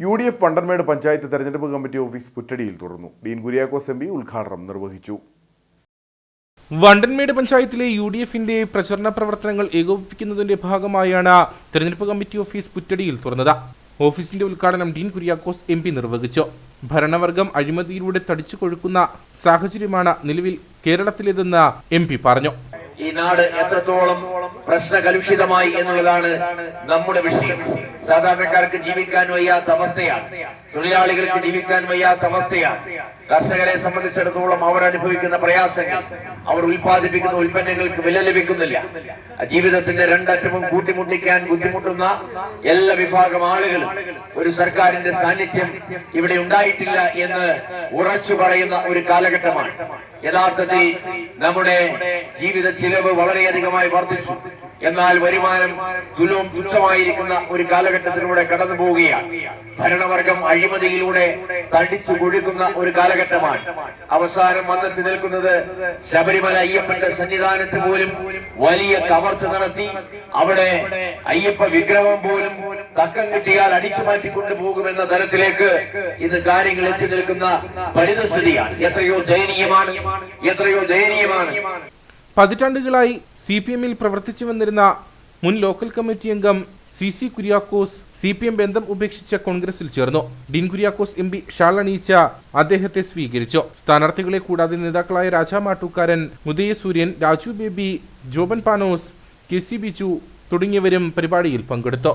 U D F Vandanmedu panchayat തെരഞ്ഞെടുപ്പ് committee office പുറ്റടിയിൽ തുറന്നു Dean Kuriakose M P ഉദ്ഘാടനം നിർവഹിച്ചു. വണ്ടൻമേട് പഞ്ചായത്തിലെ യു ഡി എഫിന്റെ പ്രചരണ പ്രവർത്തനങ്ങൾ ഏകോപിപ്പിക്കുന്നതിന്റെ ഭാഗമായാണ് തെരഞ്ഞെടുപ്പ് കമ്മിറ്റി ഓഫീസ് പുറ്റടിയിൽ തുറന്നത്. ഓഫീസിന്റെ ഉദ്ഘാടനം ഡീൻ കുര്യാക്കോസ് എം പി നിർവഹിച്ചു. ഭരണവർഗം അഴിമതിയിലൂടെ തടിച്ചു കൊഴുക്കുന്ന സാഹചര്യമാണ് നിലവിൽ കേരളത്തിലേതെന്ന് എം പി പറഞ്ഞു. ഈ നാട് എത്രത്തോളം പ്രശ്നകലുഷിതമായി എന്നുള്ളതാണ് നമ്മുടെ വിഷയം. സാധാരണക്കാർക്ക് ജീവിക്കാൻ വയ്യാത്ത അവസ്ഥയാണ്. തൊഴിലാളികൾക്ക് ജീവിക്കാൻ വയ്യാത്ത അവസ്ഥയാണ്. കർഷകരെ സംബന്ധിച്ചിടത്തോളം അവർ അനുഭവിക്കുന്ന പ്രയാസങ്ങൾ. അവർ ഉൽപ്പാദിപ്പിക്കുന്ന ഉൽപ്പന്നങ്ങൾക്ക് വില ലഭിക്കുന്നില്ല. ജീവിതത്തിന്റെ രണ്ടറ്റവും കൂട്ടിമുട്ടിക്കാൻ ബുദ്ധിമുട്ടുന്ന എല്ലാ വിഭാഗം ആളുകളും ഒരു സർക്കാരിന്റെ സാന്നിധ്യം ഇവിടെ ഉണ്ടായിട്ടില്ല എന്ന് ഉറച്ചു പറയുന്ന ഒരു കാലഘട്ടമാണ്. യഥാർത്ഥത്തിൽ നമ്മുടെ ജീവിത ചിലവ് വളരെയധികമായി വർദ്ധിച്ചു. എന്നാൽ വരുമാനം തുലവും തുച്ഛമായിരിക്കുന്ന ഒരു കാലഘട്ടത്തിലൂടെ കടന്നു പോവുകയാണ്. ഭരണവർഗം അഴിമതിയിലൂടെ തടിച്ചു കൊഴുക്കുന്ന ഒരു കാലഘട്ടമാണ്. അവസാനം വന്നെത്തി നിൽക്കുന്നത് ശബരിമല അയ്യപ്പന്റെ സന്നിധാനത്ത് പോലും വലിയ കവർച്ച നടത്തി അവിടെ അയ്യപ്പ വിഗ്രഹം പോലും തക്കം കിട്ടിയാൽ അടിച്ചു മാറ്റിക്കൊണ്ടു പോകുമെന്ന തരത്തിലേക്ക് ഇത് കാര്യങ്ങൾ എത്തി നിൽക്കുന്ന പരിതസ്ഥിതിയാണ്. എത്രയോ ദയനീയമാണ്. എത്രയോ ദയനീയമാണ്. പതിറ്റാണ്ടുകളായി സി പി എമ്മിൽ പ്രവർത്തിച്ചു വന്നിരുന്ന മുൻ ലോക്കൽ കമ്മിറ്റി അംഗം C C Kuriakose C P M ബന്ധം ഉപേക്ഷിച്ച കോൺഗ്രസിൽ ചേർന്നു. ഡീൻ കുര്യാക്കോസ് എം പി ഷാൾ അണിയിച്ച അദ്ദേഹത്തെ സ്വീകരിച്ചു. സ്ഥാനാർത്ഥികളെ കൂടാതെ നേതാക്കളായ രാജാ മാട്ടൂക്കാരൻ ഉദയസൂര്യൻ രാജു ബേബി ജോബൻ പാനോസ് കെ സി ബിജു തുടങ്ങിയവരും പരിപാടിയിൽ പങ്കെടുത്തു.